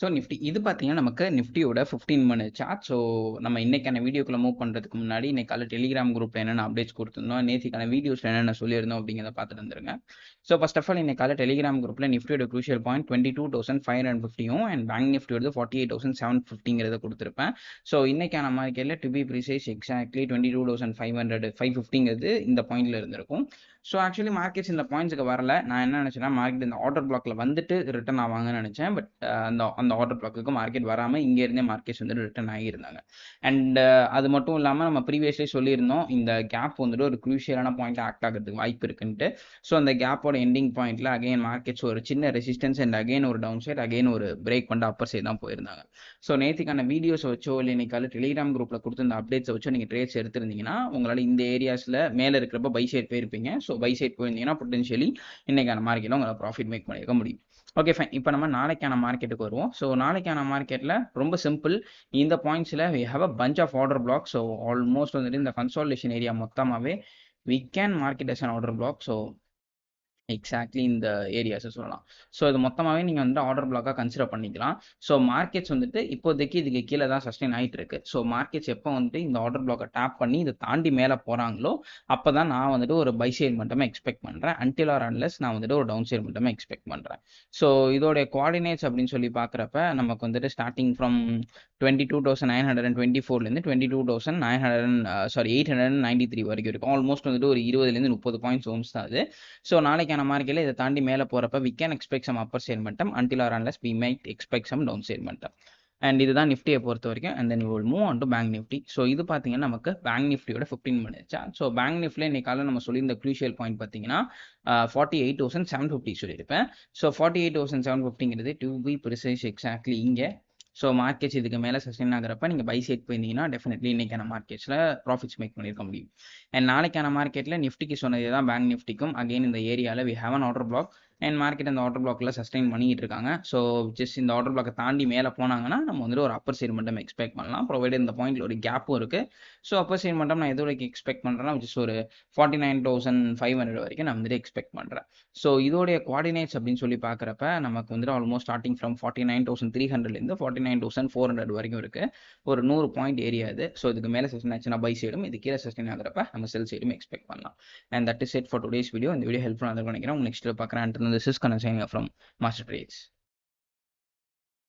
So Nifty இது பார்த்தீங்கன்னா நமக்கு நிஃப்டியோட ஃபிஃப்டீன் மினிட் சார்ட் ஸோ நம்ம இன்னைக்கான வீடியோக்குள்ள மூவ் பண்ணுறதுக்கு முன்னாடி இன்னைக்கால டெலிகிராம் குரூப்பில் என்னென்ன அப்டேட்ஸ் கொடுத்துருந்தோம் நேற்றுக்கான வீடியோஸில் என்னென்ன சொல்லியிருந்தோம் அப்படிங்கிறத பார்த்துட்டு வந்துருங்க. ஸோ ஃபர்ஸ்ட் ஆஃப் ஆல் இன்னைக்கு டெலிகிராம் குரூப்பில் நிஃப்டியோட crucial point twenty two thousand five hundred ஃபிஃப்டியும் and bank நிஃப்டியோட ஃபார்ட்டி எயிட் தௌசண்ட் செவன் ஃபிஃப்டிங்கிறத கொடுத்துருப்பேன். ஸோ இன்னைக்கான மார்க்கெட்டில் to be precise exactly twenty two thousand five hundred five ஃபிஃப்டிங்கிறது இந்த பாயிண்ட்ல இருந்திருக்கும். ஸோ ஆக்சுவலி மார்க்கெட்ஸ் இந்த பாயிண்ட்ஸுக்கு வரல. நான் என்ன நினச்சேன்னா மார்க்கெட் இந்த ஆர்டர் பிளாக்ல வந்துட்டு ரிட்டர்ன் ஆவாங்கன்னு நினச்சேன். பட் அந்த அந்த ஆர்டர் பிளாக்கு மார்க்கெட் வராமல் இங்கே இருந்தே மார்க்கெட்ஸ் வந்துட்டு ரிட்டர்ன் ஆகியிருந்தாங்க. அண்ட் அது மட்டும் இல்லாமல் நம்ம ப்ரீவியஸ்லி சொல்லியிருந்தோம் இந்த கேப் வந்துட்டு ஒரு க்ரூஷியலான பாயிண்ட் ஆக்ட் ஆகிறதுக்கு வாய்ப்பு இருக்குன்ட்டு. ஸோ அந்த கேப்போட எண்டிங் பாயிண்ட்ல அகைன் மார்க்கெட்ஸ் ஒரு சின்ன ரெசிஸ்டன்ஸ் அண்ட் அகைன் ஒரு டவுன் சைட் அகைன் ஒரு பிரேக் கொண்டு அப்பர் சைடு தான் போயிருந்தாங்க. ஸோ நேற்றுக்கான வீடியோஸ் வச்சோ இல்லை இன்னைக்கால டெலிகிராம் குரூப்பில் கொடுத்துருந்த அப்டேட்ஸை வச்சோ நீங்கள் ட்ரேட்ஸ் எடுத்திருந்தீங்கன்னா உங்களால் இந்த ஏரியாஸில் மேலே இருக்கிறப்ப பை சைட் போயிருப்பீங்க. ஸோ பை சைட் போயிருந்தீங்கன்னா பொட்டன்ஷியலி இன்னைக்கான மார்க்கெட்டில் உங்களை ப்ராஃபிட் மேக் பண்ணியிருக்க முடியும். ஓகே ஃபைன் இப்போ நம்ம நாளைக்கான மார்க்கெட்டுக்கு வருவோம். ஸோ நாளைக்கான மார்க்கெட்டில் ரொம்ப சிம்பிள் இந்த பாயிண்ட்ஸில் we have a bunch of order block so almost வந்துட்டு இந்த கன்சால்டேஷன் ஏரியா மொத்தமாகவே we can market as an order block so exactly இந்த ஏரியாஸை சொல்லலாம். ஸோ இது மொத்தமாகவே நீங்கள் வந்து ஆர்டர் பிளாக்காக கன்சிடர் பண்ணிக்கலாம். ஸோ மார்க்கெட்ஸ் வந்துட்டு இப்போதைக்கு இதுக்கு கீழே தான் சஸ்டெயின் ஆகிட்டு இருக்கு ஸோ மார்க்கெட்ஸ் எப்போ வந்துட்டு இந்த ஆர்டர் பிளாக்கை டேப் பண்ணி இதை தாண்டி மேலே போகிறாங்களோ அப்போ தான் நான் வந்துட்டு ஒரு பை சைட் மட்டுமே எக்ஸ்பெக்ட் பண்ணுறேன் அன்டில் ஆர் அன்லெஸ் நான் வந்துட்டு ஒரு டவுன் சைட் மட்டுமே எக்ஸ்பெக்ட் பண்ணுறேன் ஸோ இதோடைய குவாடினேட்ஸ் அப்படின்னு சொல்லி பார்க்குறப்ப நமக்கு வந்துட்டு starting from twenty two thousand nine hundred and twenty ஃபோர்லேருந்து twenty two thousand nine hundred and sorry eight hundred and ninety three வரைக்கும் இருக்கும். ஆல்மோஸ்ட் வந்துட்டு ஒரு இருபதுலேருந்து முப்பது பாயிண்ட்ஸ் ஓம்ஸ் தான் அது. ஸோ நாளைக்கான மார்க்கெட்டில் இதை தாண்டி மேலே போகிறப்ப we can expect some upper side மட்டம் until or unless we might expect some down side மட்டம். அண்ட் இதுதான் நிஃப்டியை பொறுத்த வரைக்கும் and then will move on to bank Nifty so இது பார்த்தீங்கன்னா நமக்கு பேங்க் நிஃப்டியோட ஃபிஃப்டின் மினிட்ஸா ஸோ பேங்க் நிஃப்டியில் இன்னைக்கால நம்ம சொல்லியிருந்த க்ரூஷியல் பாயிண்ட் பார்த்தீங்கன்னா forty eight thousand seven fifty சொல்லியிருப்பேன். So forty eight thousand seven ஃபிஃப்டிங்கிறது to be precise exactly இங்கே ஸோ மார்க்கெட்ஸ் இதுக்கு மேலே சஸ்டெயின் ஆகிறப்ப நீங்கள் பை சைட் போயிருந்தீங்கன்னா டெஃபினெட்லி இன்னைக்கான மார்க்கெட்ஸில் ப்ராஃபிட்ஸ் மேக் பண்ணியிருக்க முடியும். அண்ட் நாளைக்கான மார்க்கெட்டில் நிஃப்டிக்கு சொன்னதே தான் பேங்க் நிஃப்டிக்கும். அகெயின் இந்த ஏரியாவில் we have an order block and market அந்த ஆர்டர் பிளாக்ல சஸ்டைன் பண்ணிட்டு இருக்காங்க ஸோ ஜஸ்ட் இந்த ஆர்டர் பிளாக்கை தாண்டி மேலே போனாங்கன்னா நம்ம வந்துட்டு ஒரு அப்பர் சைடு மட்டும் எக்ஸ்பெக்ட் பண்ணலாம். ப்ரொவைட் இந்த பாயிண்ட்ல ஒரு கேப்பும் இருக்கு. ஸோ அப்பர் சைடு மட்டும் நான் எது வரைக்கும் எக்ஸ்பெக்ட் பண்ணுறேன்னா ஜஸ்ட் ஒரு forty nine thousand five hundred வரைக்கும் நான் வந்துட்டு எக்ஸ்பெக்ட் பண்ணுறேன் ஸோ இதோடைய குவாடினேட்ஸ் அப்படின்னு சொல்லி பார்க்குறப்ப நமக்கு வந்துட்டு almost starting from forty nine thousand three ஹண்ட்ரட்லேருந்து forty nine thousand four hundred வரைக்கும் இருக்கு. ஒரு நூறு பாயிண்ட் ஏரியா இது. ஸோ இதுக்கு மேலே சஸ்டைன் ஆச்சுன்னா பை சைடும் இது கீழே சஸ்டைன் ஆகிறப்ப நம்ம செல் சைடும் எக்ஸ்பெக்ட் பண்ணலாம். And that is set for today's video இந்த வீடியோ ஹெல்ப்ஃபுல்லாக நினைக்கிறேன். நெக்ஸ்ட் பார்க்குறேன் this is going from Master Trades.